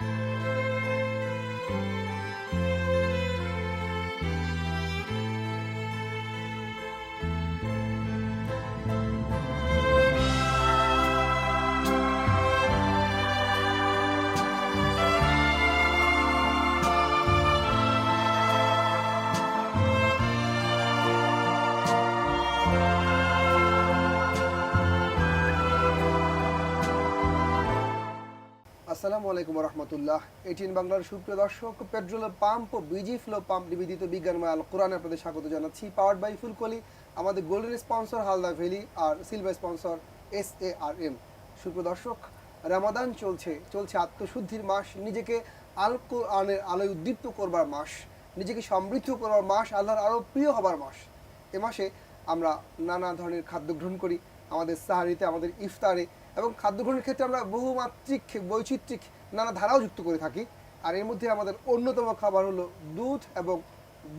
Música আসসালামু আলাইকুম রহমতুল্লাহ এটিএন বাংলার সুপ্রিয় দর্শক, পেট্রোল পাম্প ও বিজি ফ্লো পাম্প নিবেদিত বিজ্ঞানময় আল কোরআনে আপনাদের স্বাগত জানাচ্ছি পাওয়ার্ড বাই ফুলকলি, আমাদের golden sponsor Halda valley R silver sponsor S A R M সুপ্রিয় দর্শক, রামাদান চলছে চলছে আত্মশুদ্ধির মাস, নিজেকে আল কোরআনের আলোয় উদ্দীপ্ত করবার মাস, নিজেকে সমৃদ্ধ করবার মাস, আল্লাহর আরও প্রিয় হবার মাস। এ মাসে আমরা নানা ধরনের খাদ্য গ্রহণ করি, আমাদের সাহারিতে, আমাদের ইফতারে এবং খাদ্য গ্রহণের ক্ষেত্রে আমরা বহুমাত্রিক বৈচিত্রিক নানা ধারাও যুক্ত করে থাকি। আর এর মধ্যে আমাদের অন্যতম খাবার হলো দুধ এবং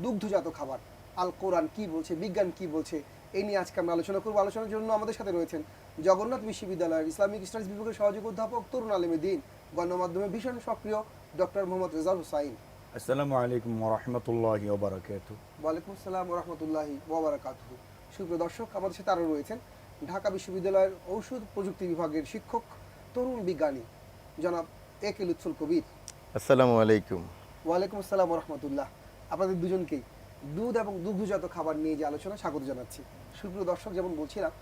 দুগ্ধজাত খাবার। আল কোরআন কি বলছে বিজ্ঞান কি বলছে এই নিয়ে আজকে আমরা আলোচনা করব। আলোচনার জন্য আমাদের সাথে রয়েছেন জগন্নাথ বিশ্ববিদ্যালয়ের ইসলামিক স্টাডিজ বিভাগের সহযোগী অধ্যাপক তরুণ আলমী দিন গণমাধ্যমে ভীষণ সক্রিয় ডক্টর মোহাম্মদ রেজাল হুসাইন। আসসালামু আলাইকুম রহমতুল্লাহ ওবরাকাত ওয়ালাইকুম আসসালাম রহমতুল্লাহি ওবরাকাতুহু সুপ্রিয় দর্শক আমাদের সাথে আরও রয়েছেন ঢাকা বিশ্ববিদ্যালয়ের ঔষধ প্রযুক্তি বিভাগের শিক্ষক তরুণ বিজ্ঞানী জনাব এ কে লুৎফুল কবির। আসসালামু আলাইকুম। ওয়ালাইকুম আসসালাম রহমতুল্লাহ আপনাদের দুজনকেই দুধ এবং দুগ্ধজাত খাবার নিয়ে যে আলোচনা স্বাগত জানাচ্ছি। সুপ্রিয় দর্শক যেমন বলছিলাম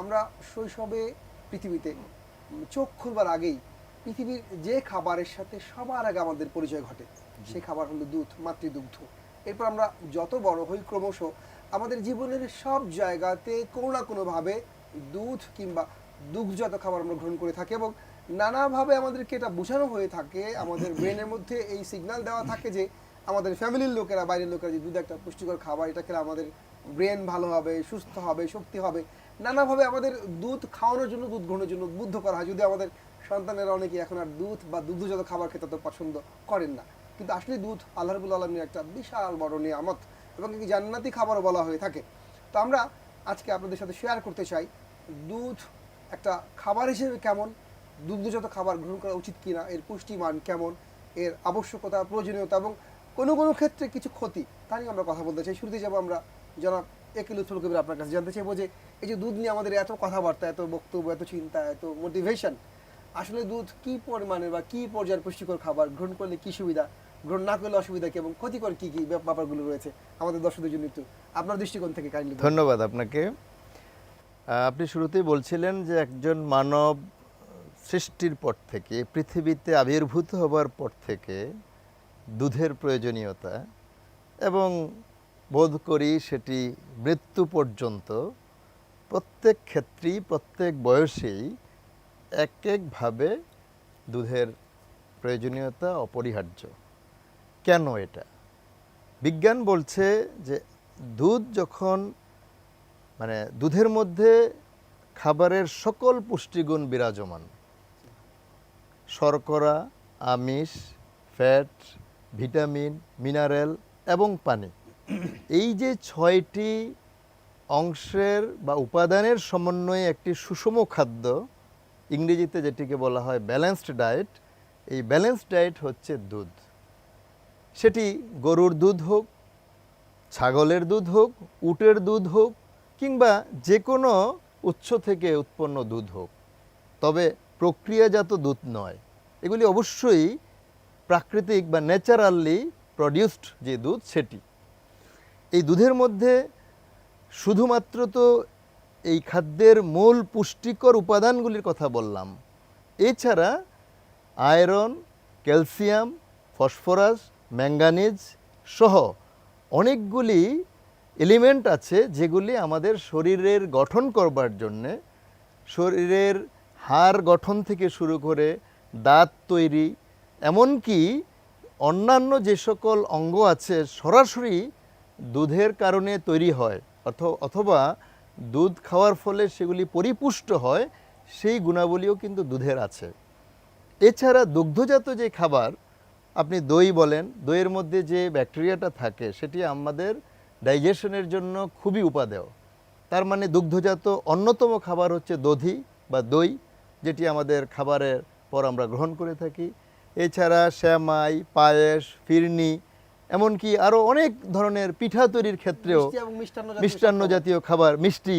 আমরা শৈশবে পৃথিবীতে চোখ খুলবার আগেই পৃথিবীর যে খাবারের সাথে সবার আগে আমাদের পরিচয় ঘটে সেই খাবার হলো দুধ মাতৃদুগ্ধ। এরপর আমরা যত বড় হই ক্রমশ আমাদের জীবনের সব জায়গাতে কোনো না কোনোভাবে দুধ কিংবা দুগ্ধজাত খাবার আমরা গ্রহণ করে থাকি এবং নানাভাবে আমাদেরকে এটা বোঝানো হয়ে থাকে, আমাদের ব্রেনের মধ্যে এই সিগন্যাল দেওয়া থাকে যে আমাদের ফ্যামিলির লোকেরা, বাইরের লোকেরা যে দুধ একটা পুষ্টিকর খাবার, এটা খেলে আমাদের ব্রেন ভালো হবে, সুস্থ হবে, শক্তি হবে। নানাভাবে আমাদের দুধ খাওয়ানোর জন্য, দুধ গ্রহণের জন্য উদ্বুদ্ধ করা হয়। যদি আমাদের সন্তানেরা অনেকে এখন আর দুধ বা দুগ্ধজাত খাবার খেতে তো পছন্দ করেন না। কিন্তু আসলে দুধ আল্লাহ রবুল আলমীর একটা বিশাল বড় নিয়ামত। এবং একে জান্নাতি খাবারও বলা হয়ে থাকে। তো আমরা আজকে আপনাদের সাথে শেয়ার করতে চাই, দুধ একটা খাবার হিসেবে কেমন, দুগ্ধজাত খাবার গ্রহণ করা উচিত কিনা, এর পুষ্টিমান কেমন, এর আবশ্যকতা, প্রয়োজনীয়তা এবং কোনো কোনো ক্ষেত্রে কিছু ক্ষতি, তা নিয়ে আমরা কথা বলতে চাই। শুরুতে যাব আমরা জনাব একিল উৎফুল কবির আপনার কাছে। জানতে চাইব যে এই যে দুধ নিয়ে আমাদের এত কথাবার্তা, এত বক্তব্য, এত চিন্তা, এত মোটিভেশন আসলে দুধ কি পরিমাণের বা কি পর্যায়ের পুষ্টিকর খাবার, গ্রহণ করলে কি সুবিধা? গ্রহণ না করলে অসুবিধা কি এবং ক্ষতিকর কি কি ব্যাপারগুলো রয়েছে? আমাদের দর্শকদের জন্য একটু আপনার দৃষ্টিকোণ থেকে কাইন্ডলি ধন্যবাদ আপনাকে। আপনি শুরুতেই বলছিলেন যে একজন মানব সৃষ্টির পর থেকে, পৃথিবীতে আবির্ভূত হবার পর থেকে দুধের প্রয়োজনীয়তা এবং বোধ করি সেটি মৃত্যু পর্যন্ত প্রত্যেক ক্ষেত্রেই, প্রত্যেক বয়সেই এক একভাবে দুধের প্রয়োজনীয়তা অপরিহার্য। কেন এটা? বিজ্ঞান বলছে যে দুধ যখন মানে দুধের মধ্যে খাবারের সকল পুষ্টিগুণ বিরাজমান। শর্করা, আমিষ, ফ্যাট, ভিটামিন, মিনারেল এবং পানি। এই যে ছয়টি অংশের বা উপাদানের সমন্বয়ে একটি সুষম খাদ্য, ইংরেজিতে যেটিকে বলা হয় ব্যালেন্সড ডায়েট এই ব্যালেন্সড ডায়েট হচ্ছে দুধ। সেটি গরুর দুধ হোক, ছাগলের দুধ হোক, উটের দুধ হোক, কিংবা যে কোনো উৎস থেকে উৎপন্ন দুধ হোক। তবে প্রক্রিয়াজাত দুধ নয়। এগুলি অবশ্যই প্রাকৃতিক বা ন্যাচারালি প্রডিউসড যে দুধ, সেটি। এই দুধের মধ্যে শুধুমাত্র তো এই খাদ্যের মূল পুষ্টিকর উপাদানগুলির কথা বললাম। এছাড়া আয়রন, ক্যালসিয়াম, ফসফরাস ম্যাঙ্গানিজ সহ অনেকগুলি এলিমেন্ট আছে যেগুলি আমাদের শরীরের গঠন করবার জন্যে, শরীরের হাড় গঠন থেকে শুরু করে দাঁত তৈরি, এমনকি অন্যান্য যে সকল অঙ্গ আছে সরাসরি দুধের কারণে তৈরি হয়, অথ- অথবা দুধ খাওয়ার ফলে সেগুলি পরিপুষ্ট হয়, সেই গুণাবলীও কিন্তু দুধের আছে। এছাড়া দুগ্ধজাত যে খাবার আপনি দই বলেন দইয়ের মধ্যে যে ব্যাকটেরিয়াটা থাকে সেটি আমাদের ডাইজেশনের জন্য খুবই উপাদেয়। তার মানে দুগ্ধজাত অন্যতম খাবার হচ্ছে দধি বা দই যেটি আমাদের খাবারের পর আমরা গ্রহণ করে থাকি। এছাড়া শ্যামাই পায়েস ফিরনি এমনকি আরও অনেক ধরনের পিঠা তৈরির ক্ষেত্রেও মিষ্টান্ন মিষ্টান্ন জাতীয় খাবার মিষ্টি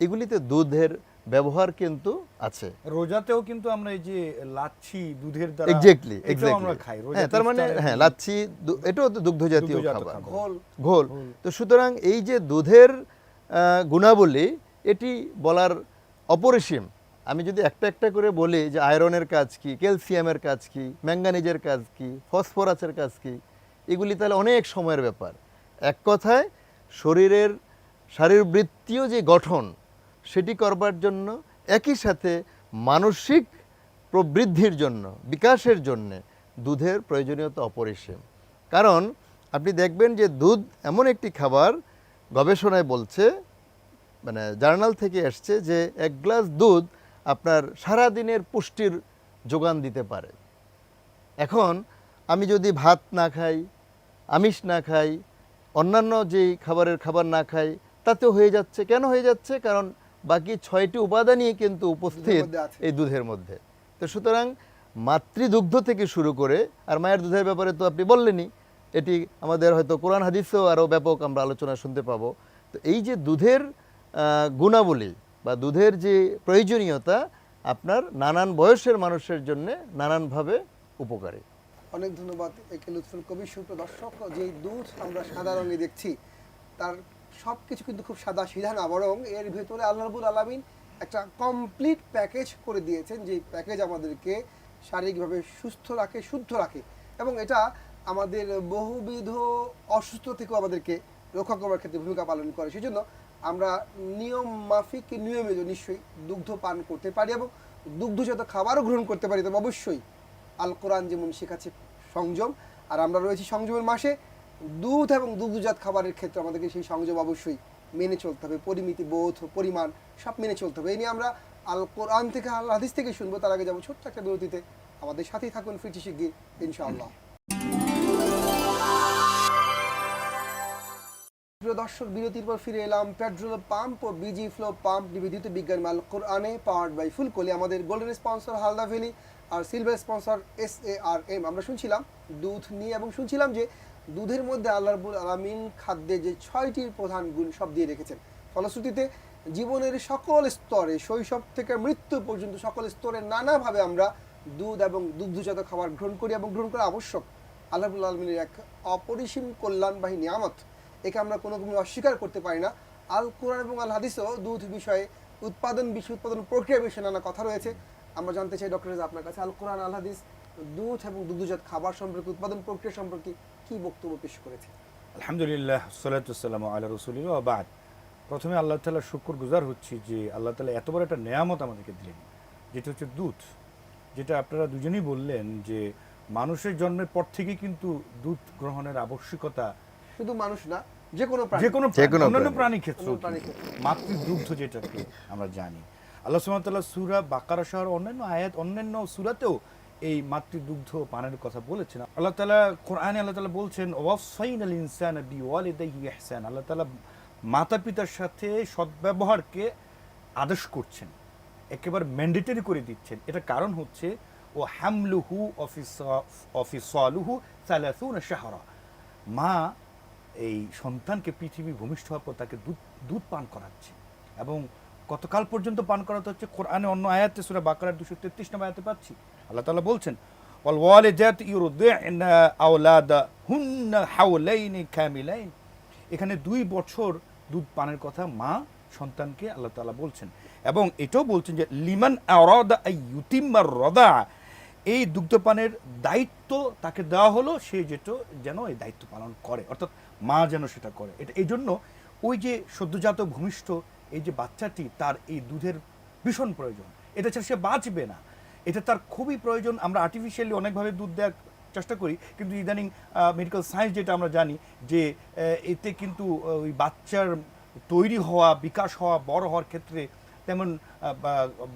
এগুলিতে দুধের ব্যবহার কিন্তু আছে। রোজাতেও কিন্তু আমরা এই যে লাচ্ছি দুধের দ্বারা এক্স্যাক্টলি এটাও আমরা খাই। হ্যাঁ তার মানে হ্যাঁ লাচ্ছি এটাও তো দুগ্ধ জাতীয় খাবার। ঘোল ঘোল। তো সুতরাং এই যে দুধের গুণাবলী এটি বলার অপরিসীম। আমি যদি একটা একটা করে বলি যে আয়রনের কাজ কি ক্যালসিয়ামের কাজ কি ম্যাঙ্গানিজের কাজ কি ফসফরাসের কাজ কি এগুলি তাহলে অনেক সময়ের ব্যাপার। এক কথায় শরীরের শারীরবৃত্তীয় যে গঠন সেটি করবার জন্য, একই সাথে মানসিক প্রবৃদ্ধির জন্য, বিকাশের জন্যে দুধের প্রয়োজনীয়তা অপরিসীম। কারণ আপনি দেখবেন যে দুধ এমন একটি খাবার গবেষণায় বলছে মানে জার্নাল থেকে এসছে যে এক গ্লাস দুধ আপনার সারা দিনের পুষ্টির যোগান দিতে পারে। এখন আমি যদি ভাত না খাই, আমিষ না খাই, অন্যান্য যেই খাবারের খাবার না খাই, তাতেও হয়ে যাচ্ছে। কেন হয়ে যাচ্ছে? কারণ বাকি ছয়টি উপাদানই কিন্তু উপস্থিত এই দুধের মধ্যে। তো সুতরাং মাতৃদুগ্ধ থেকে শুরু করে আর মায়ের দুধের ব্যাপারে তো আপনি বললেনই এটি আমাদের হয়তো কোরআন হাদিসেও আরও ব্যাপক আমরা আলোচনা শুনতে পাবো। তো এই যে দুধের গুণাবলী বা দুধের যে প্রয়োজনীয়তা আপনার নানান বয়সের মানুষের জন্য নানানভাবে উপকারী। অনেক ধন্যবাদ একে লুৎফুল কবি সুপ্র দর্শক যে দুধ আমরা সাদা রঙে দেখছি তার সব কিছু কিন্তু খুব সাদা সিধা না, বরং এর ভেতরে আল্লাহ রবুল আলমিন একটা কমপ্লিট প্যাকেজ করে দিয়েছেন যে প্যাকেজ আমাদেরকে শারীরিকভাবে সুস্থ রাখে, শুদ্ধ রাখে। এবং এটা আমাদের বহুবিধ অসুস্থ থেকেও আমাদেরকে রক্ষা করার ক্ষেত্রে ভূমিকা পালন করে। সেজন্য আমরা নিয়ম মাফিক, নিয়মিত নিশ্চয়ই দুগ্ধ পান করতে পারি এবং দুগ্ধজাত খাবারও গ্রহণ করতে পারি। তবে অবশ্যই আল কোরআন যেমন শেখাচ্ছে সংযম, আর আমরা রয়েছি সংযমের মাসে দুধ এবং দুগ্ধজাত খাবারের ক্ষেত্রে আমাদেরকে সেই সংযম অবশ্যই মেনে চলতে হবে। পরিমিতি, বোধ, পরিমাণ সব মেনে চলতে হবে। এই নিয়ে আমরা আল কোরআন থেকে, আল হাদিস থেকে শুনব। তার আগে যাব ছোট্ট একটা বিরতিতে। আমাদের সাথেই থাকুন ফিরছি শিগগির, ইনশাআল্লাহ। প্রিয় দর্শক, বিরতির পর ফিরে এলাম। পেট্রোল পাম্প ও বিজি ফ্লো পাম্প নিবেদিত বিজ্ঞান মাল কোরআনে, পাওয়ার্ড বাই ফুল ফুলকলি। আমাদের golden sponsor Halda valley R silver sponsor S A R M আমরা শুনছিলাম দুধ নিয়ে এবং শুনছিলাম যে দুধের মধ্যে আল্লাহ রবুল আলমিন খাদ্যে যে ছয়টি প্রধান গুণ সব দিয়ে রেখেছেন। ফলশ্রুতিতে জীবনের সকল স্তরে, শৈশব থেকে মৃত্যু পর্যন্ত সকল স্তরে নানাভাবে আমরা দুধ এবং দুগ্ধজাত খাবার গ্রহণ করি এবং গ্রহণ করা আবশ্যক। আল্লাহ রবুল আলমিনের এক অপরিসীম কল্যাণবাহী নিয়ামত, একে আমরা কোনো কোনো অস্বীকার করতে পারি না। আল কোরআন এবং আল হাদিসও দুধ বিষয়ে উৎপাদন বিষয় উৎপাদন প্রক্রিয়া বিষয়ে নানা কথা রয়েছে। আমরা জানতে চাই, ডক্টর আপনার কাছে আল কোরআন, আল হাদিস, দুধ এবং দুগ্ধজাত খাবার সম্পর্কে, উৎপাদন প্রক্রিয়া সম্পর্কে কি বক্তব্য পেশ করেছে আলহামদুলিল্লাহ সালাতাম আল্লাহ রসুলিল বাদ। প্রথমে আল্লাহ তালা শুক্র গুজার হচ্ছি যে আল্লাহ তালা এত বড় একটা নেয়ামত আমাদেরকে দিলেন যেটা হচ্ছে দুধ যেটা আপনারা দুজনেই বললেন যে মানুষের জন্মের পর থেকেই কিন্তু দুধ গ্রহণের আবশ্যকতা শুধু মানুষ না যে কোনো যে কোনো অন্যান্য প্রাণী। ক্ষেত্র। মাতৃদুগ্ধ যেটাকে আমরা জানি। আল্লাহ সুমতাল্লাহ সুরা বাকারা শহর অন্যান্য আয়াত অন্যান্য সুরাতেও এই মাতৃদুগ্ধ পানের কথা বলেছেন। আল্লাহ তালা কোরআনে আল্লাহ তালা বলছেন, ওয়াফসাইন আল ইনসান বি ইহসান। আল্লাহ তালা মাতা পিতার সাথে সদ্ব্যবহারকে আদেশ করছেন, একেবারে ম্যান্ডেটরি করে দিচ্ছেন। এটা কারণ হচ্ছে, ও হ্যামলুহু অফিস, অফিসালুহু সালাসুন শাহরা। মা এই সন্তানকে পৃথিবী ভূমিষ্ঠ হওয়ার পর তাকে দুধ দুধ পান করাচ্ছে এবং কতকাল পর্যন্ত পান করাতে হচ্ছে? কোরআনে অন্য আয়াতে সুরা বাকারার দুশো তেত্রিশ নম্বর আয়াতে পাচ্ছি? আল্লাহ তাআলা বলছেন এখানে দুই বছর দুধ পানের কথা মা সন্তানকে আল্লাহ তাআলা বলছেন। এবং এটাও বলছেন যে, লিমান আরাদা ইউতিম্মার রদা। এই দুগ্ধপানের দায়িত্ব তাকে দেওয়া হলো, সে যেটা যেন এই দায়িত্ব পালন করে। অর্থাৎ মা যেন সেটা করে। এটা এই জন্য ওই যে সদ্যজাত ভূমিষ্ঠ, এই যে বাচ্চাটি, তার এই দুধের ভীষণ প্রয়োজন। এটা ছাড়া সে বাঁচবে না। এটা তার খুবই প্রয়োজন। আমরা আর্টিফিশিয়ালি অনেকভাবে দুধ দেওয়ার চেষ্টা করি, কিন্তু ইদানিং মেডিকেল সায়েন্স যেটা আমরা জানি যে এতে কিন্তু ওই বাচ্চার তৈরি হওয়া, বিকাশ হওয়া, বড় হওয়ার ক্ষেত্রে তেমন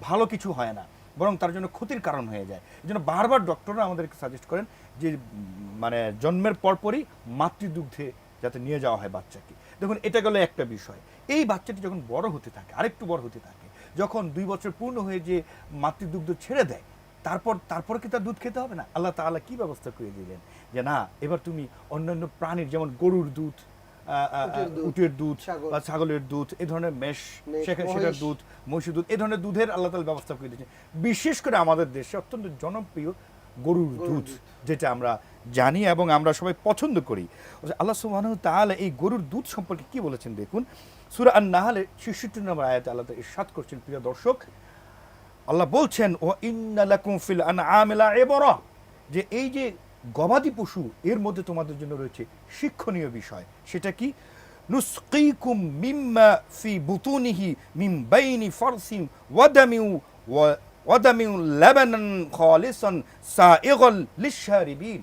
ভালো কিছু হয় না। বরং তার জন্য ক্ষতির কারণ হয়ে যায়। এই জন্য বারবার ডক্টররা আমাদেরকে সাজেস্ট করেন যে মানে জন্মের পরপরই মাতৃদুগ্ধে যাতে নিয়ে যাওয়া হয় বাচ্চাকে। দেখুন, এটা গেল একটা বিষয়। এই বাচ্চাটি যখন বড় হতে থাকে, আরেকটু বড় হতে থাকে যখন দুই বছর পূর্ণ হয়ে যে মাতৃদুগ্ধ ছেড়ে দেয় তারপর তারপর কি তার দুধ খেতে হবে না? আল্লাহ তাআলা কি ব্যবস্থা করে দিলেন? যে না এবার তুমি অন্যান্য প্রাণীর যেমন গরুর দুধ উটের দুধ। বা ছাগলের দুধ এই ধরনের মেষ সেটার দুধ মহিষের দুধ এ ধরনের দুধের আল্লাহ তাআলা ব্যবস্থা করে দিয়েছেন। বিশেষ করে আমাদের দেশে অত্যন্ত জনপ্রিয় গরুর দুধ। যেটা আমরা জানি এবং আমরা সবাই পছন্দ করি। আল্লাহ সুবহানাহু তাআলা এই গরুর দুধ সম্পর্কে কি বলেছেন? দেখুন সূরা আন-নাহলে 66 নম্বর আয়াতে আল্লাহ ইরশাদ করছেন, প্রিয় দর্শক। আল্লাহ বলছেন ও ইন্না লাকুম ফিল আনআমিলা ইবরা যে এই যে গবাদি পশু, এর মধ্যে তোমাদের জন্য রয়েছে শিক্ষণীয় বিষয়। সেটা কি? নুসকিকুম মিম্মা ফি বুতুনিহি মিন বাইনি ফারসিম ওয়াদামিউ ওয়া- ওয়াদামিউ লাবানান খালিসান সাইগাল লিশারিবিন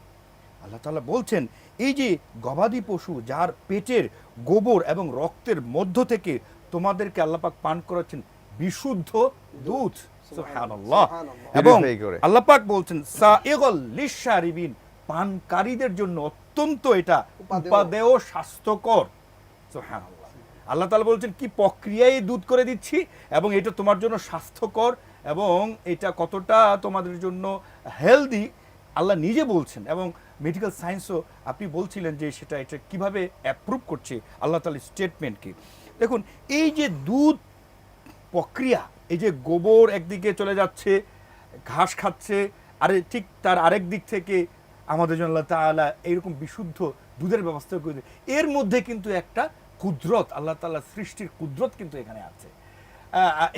আল্লাহ তাআলা বলছেন এই যে গবাদি পশু যার পেটের গোবর এবং রক্তের মধ্য থেকে তোমাদেরকে আল্লাপাক পান করাচ্ছেন বিশুদ্ধ দুধ। এবং Purify করে। আল্লাহ পাক বলছেন সাইগাল লিশারিবিন পানকারীদের জন্য অত্যন্ত এটা উপাদেয়। স্বাস্থ্যকর সুবহানাল্লাহ আল্লাহ তাআলা বলছেন কি প্রক্রিয়ায় দুধ করে দিচ্ছি এবং এটা তোমার জন্য স্বাস্থ্যকর এবং এটা কতটা তোমাদের জন্য হেলদি আল্লাহ নিজে বলছেন এবং মেডিকেল সায়েন্সও আপনি বলছিলেন যে সেটা এটা কীভাবে অ্যাপ্রুভ করছে, আল্লাহ তাআলার স্টেটমেন্টকে দেখুন, এই যে দুধ প্রক্রিয়া, এই যে গোবর একদিকে চলে যাচ্ছে, ঘাস খাচ্ছে, আরে ঠিক তার আরেক দিক থেকে আমাদের জন্য আল্লাহ তাআলা এইরকম বিশুদ্ধ দুধের ব্যবস্থা করে। এর মধ্যে কিন্তু একটা কুদরত, আল্লাহ তাআলা সৃষ্টির কুদরত কিন্তু এখানে আছে।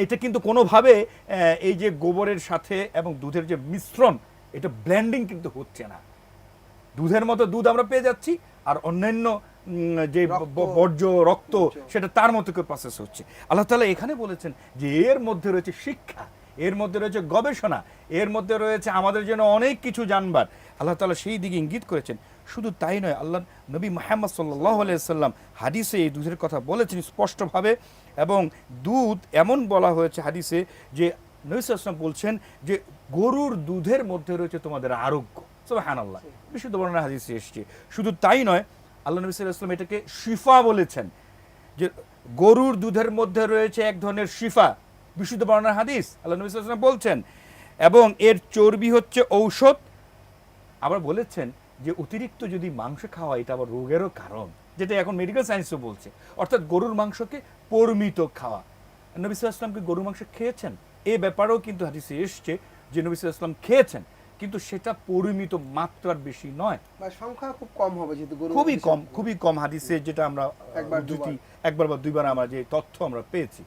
এটা কিন্তু কোনোভাবে এই যে গোবরের সাথে এবং দুধের যে মিশ্রণ, এটা ব্ল্যান্ডিং কিন্তু হচ্ছে না। দুধের মতো দুধ আমরা পেয়ে যাচ্ছি আর অন্যান্য যে বর্জ্য রক্ত সেটা তার মতো করে প্রসেস হচ্ছে। আল্লাহ তাআলা এখানে বলেছেন যে এর মধ্যে রয়েছে শিক্ষা এর মধ্যে রয়েছে গবেষণা এর মধ্যে রয়েছে আমাদের জন্য অনেক কিছু জানবার। আল্লাহ তাআলা সেই দিকে ইঙ্গিত করেছেন। শুধু তাই নয় আল্লাহ নবী মোহাম্মদ সাল্লাহ সাল্লাম হাদিসে এই দুধের কথা বলেছেন স্পষ্টভাবে এবং দুধ এমন বলা হয়েছে হাদিসে যে নবী বলছেন যে গরুর দুধের মধ্যে রয়েছে তোমাদের আরোগ্য। হ্যান আল্লাহ বিশুদ্ধ বর্ণনা হাদিসে এসছে। শুধু তাই নয়, আল্লাহ নবী সাল্লাম এটাকে শিফা বলেছেন। যে গরুর দুধের মধ্যে রয়েছে এক ধরনের শিফা। বিশুদ্ধ বর্ণনার হাদিস আল্লাহ নবী সাল্লাম বলছেন। এবং এর চর্বি হচ্ছে ঔষধ। আবার বলেছেন যে অতিরিক্ত যদি মাংস খাওয়া এটা আবার রোগেরও কারণ, যেটা এখন মেডিকেল সায়েন্সও বলছে। অর্থাৎ গরুর মাংসকে পরিমিত খাওয়া। নবী সাল্লামকে গরুর মাংস খেয়েছেন? এ ব্যাপারেও কিন্তু হাদিসে এসছে যে নবী সাল্লাম খেয়েছেন। কিন্তু সেটা পরিমিত মাত্রার বেশি নয়। সংখ্যা খুব কম হবে যেহেতু খুবই কম খুবই কম হাদিসে যেটা আমরা একবার, দুটি একবার বা দুইবার আমরা যে তথ্য আমরা পেয়েছি।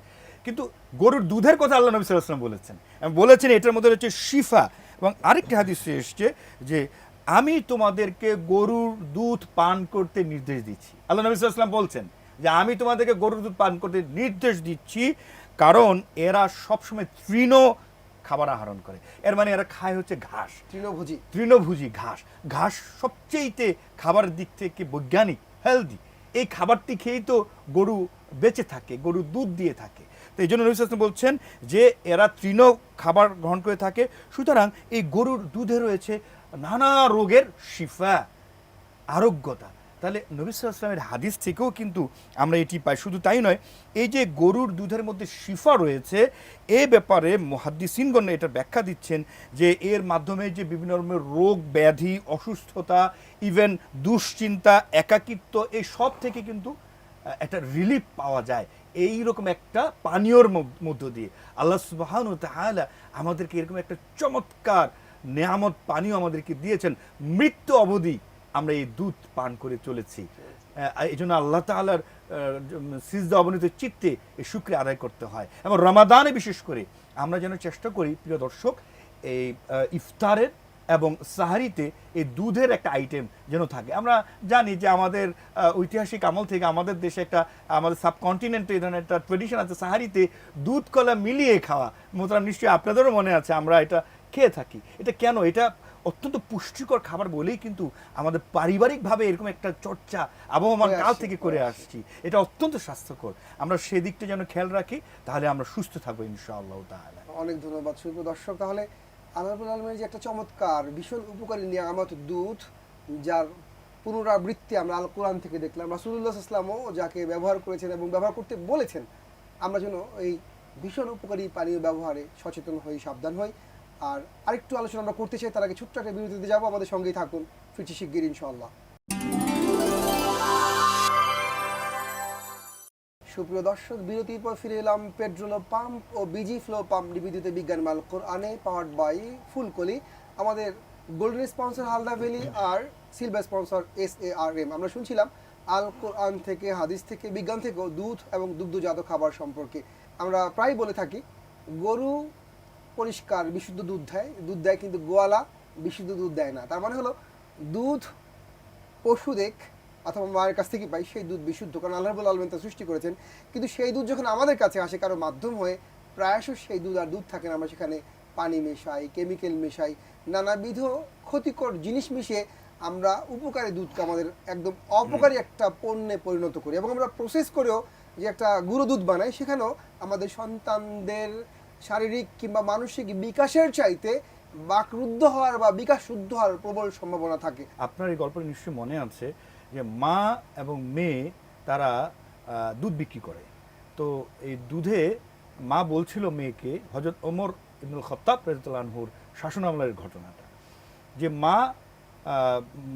কিন্তু গরুর দুধের কথা আল্লাহ নবী ওয়াসাল্লাম বলেছেন। বলেছেন এটার মধ্যে রয়েছে শিফা। এবং আরেকটি হাদিসে এসছে যে আমি তোমাদেরকে গরুর দুধ পান করতে নির্দেশ দিচ্ছি। আল্লাহ নবী ওয়াসাল্লাম বলছেন যে আমি তোমাদেরকে গরুর দুধ পান করতে নির্দেশ দিচ্ছি কারণ এরা সবসময় তৃণ খাবার আহরণ করে। এর মানে এরা খায় হচ্ছে ঘাস। তৃণভোজী। তৃণভোজী ঘাস। ঘাস সবচেয়েতে খাবারের দিক থেকে বৈজ্ঞানিক হেলদি এই খাবারটি খেয়েই তো গরু বেঁচে থাকে গরু দুধ দিয়ে থাকে। তো এই জন্য ওয়াসাল্লাম বলছেন যে এরা তৃণ খাবার গ্রহণ করে থাকে। সুতরাং এই গরুর দুধে রয়েছে নানা রোগের শিফা আরোগ্যতা। তাহলে নবী সাল্লামের হাদিস থেকেও কিন্তু আমরা এটি পাই। শুধু তাই নয়, এই যে গরুর দুধের মধ্যে শিফা রয়েছে, এ ব্যাপারে মহাদ্দিসিনগণ এটা ব্যাখ্যা দিচ্ছেন যে এর মাধ্যমে যে বিভিন্ন রকমের রোগ, ব্যাধি, অসুস্থতা ইভেন দুশ্চিন্তা, একাকিত্ব, এই সব থেকে কিন্তু একটা রিলিফ পাওয়া যায়। এই রকম একটা পানীয়র মধ্য- মধ্য দিয়ে। আল্লাহ সুবাহানু তাহলে আমাদেরকে এরকম একটা চমৎকার নেয়ামত, পানীয় আমাদেরকে দিয়েছেন। মৃত্যু অবধি আমরা এই দুধ পান করে চলেছি। এই জন্য আল্লাহ তালার সিজদা অবনীত চিত্তে এই শুক্রিয়া আদায় করতে হয়। এবং রমাদানে বিশেষ করে আমরা যেন চেষ্টা করি, প্রিয় দর্শক, এই ইফতারের এবং সাহারিতে এই দুধের একটা আইটেম যেন থাকে। আমরা জানি যে আমাদের ঐতিহাসিক আমল থেকে আমাদের দেশে একটা, আমাদের সাবকন্টিনেন্টে এই ধরনের একটা ট্রেডিশন আছে, সাহারিতে দুধ, কলা মিলিয়ে খাওয়া। মোতারাম নিশ্চয়ই আপনাদেরও মনে আছে, আমরা এটা খেয়ে থাকি। এটা কেন? এটা অত্যন্ত পুষ্টিকর খাবার বলেই কিন্তু আমাদের পারিবারিকভাবে এরকম একটা চর্চা আবহমান কাল থেকে করে আসছি। এটা অত্যন্ত স্বাস্থ্যকর। আমরা সেদিকটা যেন খেয়াল রাখি তাহলে আমরা সুস্থ থাকব ইনশাআল্লাহ তাহলে অনেক ধন্যবাদ সুপ্রিয় দর্শক। তাহলে আল্লাহুল আলমের যে একটা চমৎকার ভীষণ উপকারী নিয়ামত দুধ যার পুনরাবৃত্তি আমরা আল কোরআন থেকে দেখলাম রাসুল্লাহ ইসলামও যাকে ব্যবহার করেছেন এবং ব্যবহার করতে বলেছেন আমরা যেন এই ভীষণ উপকারী পানীয় ব্যবহারে সচেতন হই সাবধান হই। আর আরেকটু আলোচনা আমরা করতে চাই, তার আগে ছোট্ট একটা বিরতিতে যাব। আমাদের সঙ্গেই থাকুন, ফিরছি শিগগির ইনশাআল্লাহ। সুপ্রিয় দর্শক, বিরতির পর ফিরে এলাম পেট্রোল পাম্প ও বিজি ফ্লো পাম্প নিবেদিত বিজ্ঞান মাল কোরআনে, পাওয়ার্ড বাই ফুলকলি। আমাদের golden sponsor Halda valley R silver sponsor S A R M. আমরা শুনছিলাম আল কোরআন থেকে, হাদিস থেকে, বিজ্ঞান থেকেও দুধ এবং দুগ্ধজাত খাবার সম্পর্কে। আমরা প্রায় বলে থাকি, গরু পরিষ্কার বিশুদ্ধ দুধ দেয়। দুধ দেয় কিন্তু গোয়ালা বিশুদ্ধ দুধ দেয় না। তার মানে হলো দুধ পশু দেখ অথবা মায়ের কাছ থেকে পাই সেই দুধ বিশুদ্ধ। কারণ আল্লাহ রবুল আলমেন তা সৃষ্টি করেছেন। কিন্তু সেই দুধ যখন আমাদের কাছে আসে কারও মাধ্যম হয়ে প্রায়শ সেই দুধ আর দুধ থাকে না। আমরা সেখানে পানি মেশাই কেমিক্যাল মেশাই নানাবিধ ক্ষতিকর জিনিস মিশিয়ে আমরা উপকারী দুধকে আমাদের একদম অপকারী একটা পণ্যে পরিণত করি। এবং আমরা প্রসেস করেও যে একটা গুঁড়ো দুধ বানাই সেখানেও আমাদের সন্তানদের শারীরিক কিংবা মানসিক বিকাশের চাইতে বাকরুদ্ধ হওয়ার বা বিকাশ শুদ্ধ হওয়ার প্রবল সম্ভাবনা থাকে। আপনার এই গল্পটা নিশ্চয়ই মনে আছে যে মা এবং মেয়ে তারা দুধ বিক্রি করে। তো এই দুধে মা বলছিল মেয়েকে হজরত ওমর ইবনুল খত্তাব রাজতুল্লাহুর শাসন আমলের ঘটনাটা। যে মা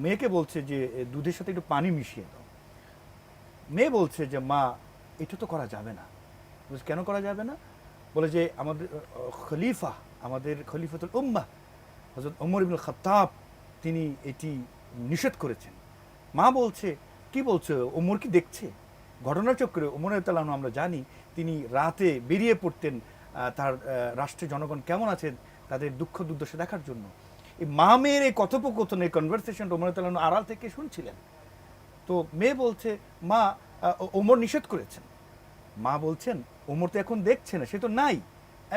মেয়েকে বলছে যে দুধের সাথে একটু পানি মিশিয়ে দাও। মেয়ে বলছে যে, মা, এটা তো করা যাবে না। কেন করা যাবে না? বলে যে আমাদের খলিফা, আমাদের খলিফাতুল উম্মাহ হজরত ওমর ইবনুল খত্তাব, তিনি এটি নিষেধ করেছেন। মা বলছে, কি বলছে? ওমর কি দেখছে? ঘটনার চক্রে ওমর তালান আমরা জানি, তিনি রাতে বেরিয়ে পড়তেন তার রাষ্ট্রের জনগণ কেমন আছেন, তাদের দুঃখ দুর্দশা দেখার জন্য। এই মা মেয়ের এই কথোপকথন এই কনভারসেশন ওমর তালান আড়াল থেকে শুনছিলেন। তো মেয়ে বলছে, মা ওমর নিষেধ করেছেন। মা বলছেন ওমর তো এখন দেখছে না সে তো নাই।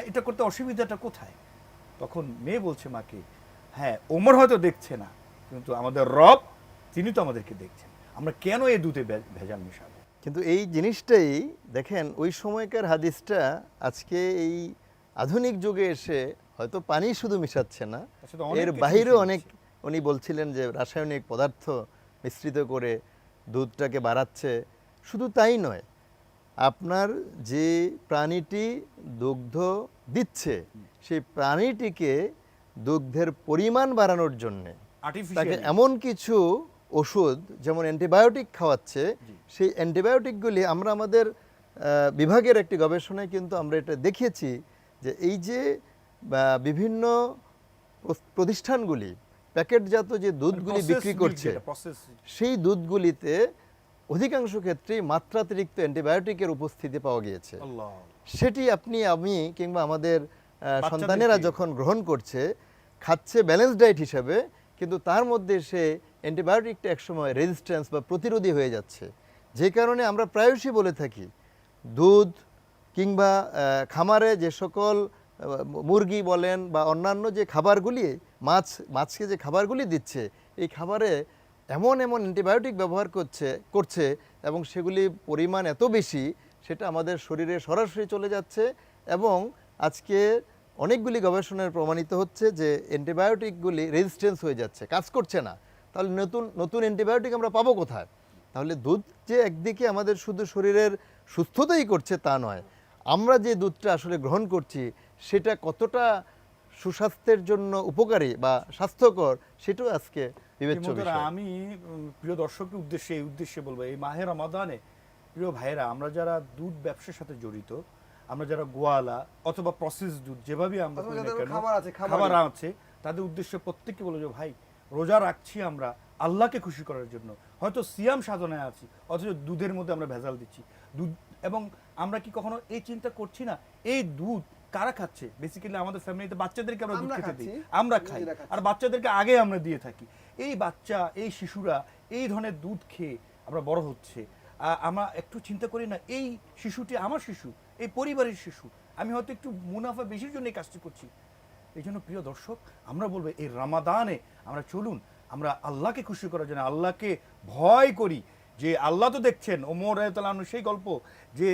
এটা করতে অসুবিধাটা কোথায়? তখন মেয়ে বলছে মাকে হ্যাঁ ওমর হয়তো দেখছে না কিন্তু আমাদের রব তিনি তো আমাদেরকে দেখছেন। আমরা কেন এই দুধে ভেজাল মিশাবো? কিন্তু এই জিনিসটাই দেখেন ওই সময়কার হাদিসটা আজকে এই আধুনিক যুগে এসে হয়তো পানি শুধু মিশাচ্ছে না এর মিশিয়ে অনেক উনি বলছিলেন যে রাসায়নিক পদার্থ মিশ্রিত করে দুধটাকে বাড়াচ্ছে শুধু তাই নয় আপনার যে প্রাণীটি দুগ্ধ দিচ্ছে সেই প্রাণীটিকে দুগ্ধের পরিমাণ বাড়ানোর জন্যে তাকে এমন কিছু ওষুধ যেমন অ্যান্টিবায়োটিক খাওয়াচ্ছে সেই অ্যান্টিবায়োটিকগুলি আমরা আমাদের বিভাগের একটি গবেষণায় কিন্তু আমরা এটা দেখিয়েছি যে এই যে বিভিন্ন প্রতিষ্ঠানগুলি প্যাকেটজাত যে দুধগুলি বিক্রি করছে সেই দুধগুলিতে অধিকাংশ ক্ষেত্রেই মাত্রাতিরিক্ত অ্যান্টিবায়োটিকের উপস্থিতি পাওয়া গিয়েছে। সেটি আপনি আমি কিংবা আমাদের সন্তানেরা যখন গ্রহণ করছে খাচ্ছে ব্যালেন্স ডায়েট হিসাবে কিন্তু তার মধ্যে সে অ্যান্টিবায়োটিকটা একসময় রেজিস্ট্যান্স বা প্রতিরোধী হয়ে যাচ্ছে। যে কারণে আমরা প্রায়শই বলে থাকি দুধ কিংবা খামারে যে সকল মুরগি বলেন বা অন্যান্য যে খাবারগুলি মাছ মাছকে যে খাবারগুলি দিচ্ছে এই খাবারে এমন এমন অ্যান্টিবায়োটিক ব্যবহার করছে করছে এবং সেগুলি পরিমাণ এত বেশি, সেটা আমাদের শরীরে সরাসরি চলে যাচ্ছে এবং আজকে অনেকগুলি গবেষণায় প্রমাণিত হচ্ছে যে অ্যান্টিবায়োটিকগুলি রেজিস্ট্যান্স হয়ে যাচ্ছে, কাজ করছে না। তাহলে নতুন নতুন অ্যান্টিবায়োটিক আমরা পাবো কোথায়? তাহলে দুধ যে একদিকে আমাদের শুধু শরীরের সুস্থতাই করছে তা নয়, আমরা যে দুধটা আসলে গ্রহণ করছি সেটা কতটা সুস্বাস্থ্যের জন্য উপকারী বা স্বাস্থ্যকর সেটাও আজকে বিবেচ্য বিষয়। আমি প্রিয় দর্শকের উদ্দেশ্যে এই উদ্দেশ্যে বলব এই মাহের রমাদানে প্রিয় ভাইয়েরা আমরা যারা দুধ ব্যবসার সাথে জড়িত আমরা যারা গোয়ালা অথবা প্রসেস দুধ যেভাবে আমরা আছে, খাবার আছে তাদের উদ্দেশ্যে প্রত্যেককে বলব যে ভাই রোজা রাখছি আমরা আল্লাহকে খুশি করার জন্য। হয়তো সিয়াম সাধনায় আছি অথচ দুধের মধ্যে আমরা ভেজাল দিচ্ছি। দুধ এবং আমরা কি কখনো এই চিন্তা করছি না এই দুধ কারা খাচ্ছে? বেসিক্যালি আমাদের ফ্যামিলিতে বাচ্চাদেরকে আমরা দুধ খেতে দিই। আমরা খাই। আর বাচ্চাদেরকে আগে আমরা দিয়ে থাকি। এই বাচ্চা এই শিশুরা এই ধরনের দুধ খেয়ে আমরা বড় হচ্ছে। আমরা একটু চিন্তা করি না এই শিশুটি আমার শিশু এই পরিবারের শিশু আমি হয়তো একটু মুনাফা বেশির জন্য এই কাজটি করছি। এই জন্য প্রিয় দর্শক আমরা বলব এই রামাদানে আমরা চলুন আমরা আল্লাহকে খুশি করার জন্য আল্লাহকে ভয় করি। যে আল্লাহ তো দেখছেন ওমর রায়তালানু সেই গল্প যে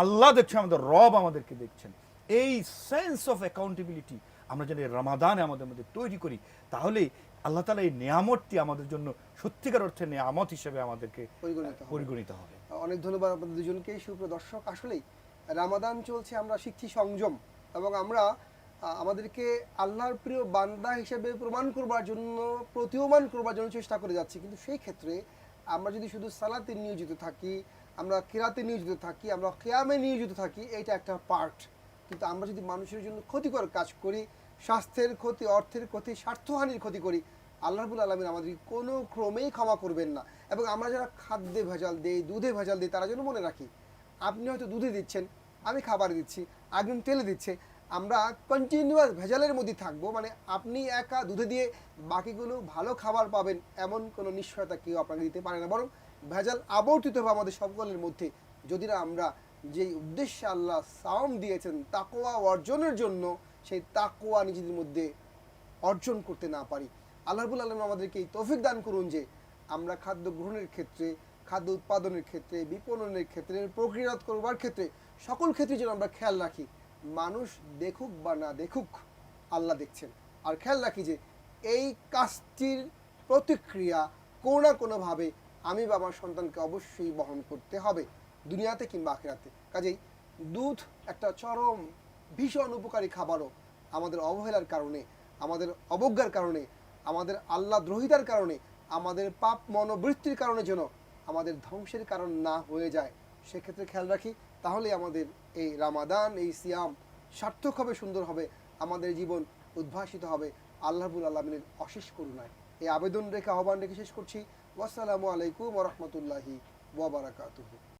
আল্লাহ দেখছেন আমাদের রব আমাদেরকে দেখছেন। এই সেন্স অফ অ্যাকাউন্টেবিলিটি আমরা যেন রামাদানে আমাদের মধ্যে তৈরি করি তাহলে আল্লাহ তালা এই নিয়ামতটি আমাদের জন্য সত্যিকার অর্থে নিয়ামত হিসেবে আমাদেরকে পরিগণিত হবে। অনেক ধন্যবাদ আপনাদের দুজনকেই সুপ্রিয় দর্শক। আসলেই রামাদান চলছে আমরা শিখছি সংযম এবং আমরা আমাদেরকে আল্লাহর প্রিয় বান্দা হিসেবে প্রমাণ করবার জন্য প্রতীয়মান করবার জন্য চেষ্টা করে যাচ্ছি। কিন্তু সেই ক্ষেত্রে আমরা যদি শুধু সালাতে নিয়োজিত থাকি আমরা কেরাতে নিয়োজিত থাকি আমরা কেয়ামে নিয়োজিত থাকি এটা একটা পার্ট কিন্তু আমরা যদি মানুষের জন্য ক্ষতিকর কাজ করি, স্বাস্থ্যের ক্ষতি, অর্থের ক্ষতি, স্বার্থহানির ক্ষতি করি আল্লাহবুল আলমিন আমাদের কোনো ক্রমেই ক্ষমা করবেন না। এবং আমরা যারা খাদ্যে ভেজাল দেই, দুধে ভেজাল দিই, তারা যেন মনে রাখি, আপনি হয়তো দুধে দিচ্ছেন, আমি খাবার দিচ্ছি একজন তেলে দিচ্ছে, আমরা কন্টিনিউয়াস ভেজালের মধ্যে থাকব মানে আপনি একা দুধে দিয়ে বাকিগুলো ভালো খাবার পাবেন, এমন কোনো নিশ্চয়তা কেউ আপনাকে দিতে পারে না। বরং ভেজাল আবর্তিত হবে আমাদের সকলের মধ্যে, যদি না আমরা যেই উদ্দেশ্যে আল্লাহ সাওম দিয়েছেন তাকোয়া অর্জনের জন্য, সেই তাকোয়া নিজেদের মধ্যে অর্জন করতে না পারি। আল্লাহবুল আলম আমাদেরকে এই তৌফিক দান করুন যে আমরা খাদ্য গ্রহণের ক্ষেত্রে, খাদ্য উৎপাদনের ক্ষেত্রে, বিপণনের ক্ষেত্রে, প্রক্রিয়াজাত করবার ক্ষেত্রে সকল ক্ষেত্রে যেন আমরা খেয়াল রাখি, মানুষ দেখুক বা না দেখুক আল্লাহ দেখছেন। আর খেয়াল রাখি যে এই কাজটির প্রতিক্রিয়া কোনো না কোনোভাবে আমি বা আমার সন্তানকে অবশ্যই বহন করতে হবে। দুনিয়াতে কিংবা আখেরাতে। কাজেই দুধ একটা চরম, ভীষণ উপকারী খাবারও আমাদের অবহেলার কারণে, আমাদের অবজ্ঞার কারণে, আমাদের আল্লাহ দ্রোহিতার কারণে, আমাদের পাপ মনোবৃত্তির কারণে যেন আমাদের ধ্বংসের কারণ না হয়ে যায়। সেক্ষেত্রে খেয়াল রাখি তাহলে আমাদের এই রামাদান, এই সিয়াম সার্থক হবে, সুন্দর হবে, আমাদের জীবন উদ্ভাসিত হবে। আল্লাহবুল আলমিনের অশেষ করুণায়। এই আবেদন রেখে আহ্বান রেখে শেষ করছি। ওয়াসালামু আলাইকুম রহমতুল্লাহি ওবরাকাতুহু